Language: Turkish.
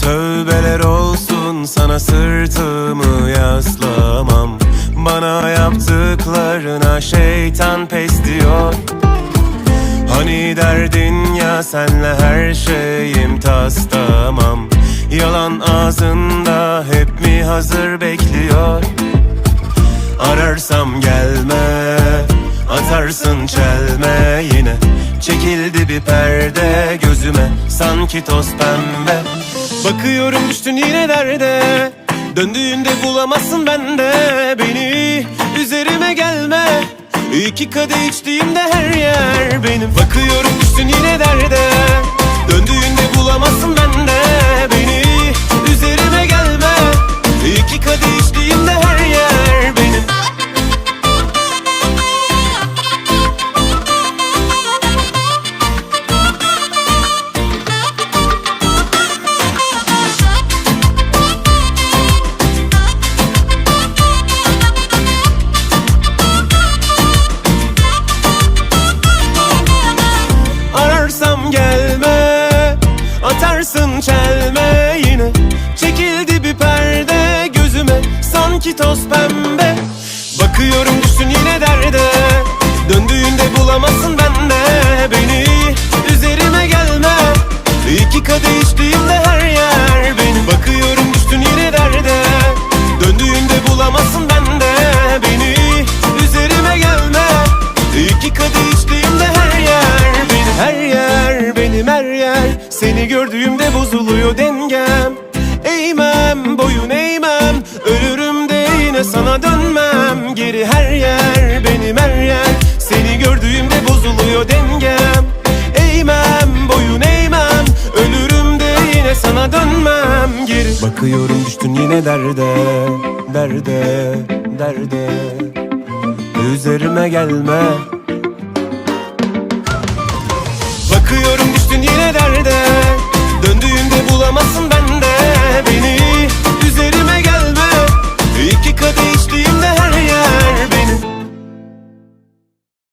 Tövbeler olsun sana sırtımı yaslamam. Bana yaptıklarına şeytan pes diyor. Hani derdin ya senle her şeyim tas tamam. Yalan ağzında hep mi hazır bekliyor Ararsam gelme Atarsın çelme yine. Çekildi bir perde gözüme Sanki toz pembe. Bakıyorum düştün yine derde Döndüğünde bulamazsın bende Beni. Üzerime gelme İki kadeh içtiğimde her yer benim. Bakıyorum düştün yine derde Atarsın çelme yine. Çekildi bir perde gözüme. Sanki toz pembe. Bakıyorum düştün yine derde. Döndüğünde bulamazsın bende Beni. Üzerime gelme. İki kadeh içtiğimde her yer benim Bakıyorum düştün yine derde. Döndüğünde bulamazsın bende Beni. Üzerime gelme. İki kadeh içtiğimde her yer benim Her yer benim her yer. Seni gördüğümde Eğmem boyun eğmem Ölürüm de yine sana dönmem. Geri her yer benim her yer. Seni gördüğümde bozuluyor dengem. Eğmem boyun eğmem Ölürüm de yine sana dönmem. Geri Bakıyorum düştün yine derde Derde derde. Üzerime gelme. Bakıyorum düştün yine derde. Döndüğümde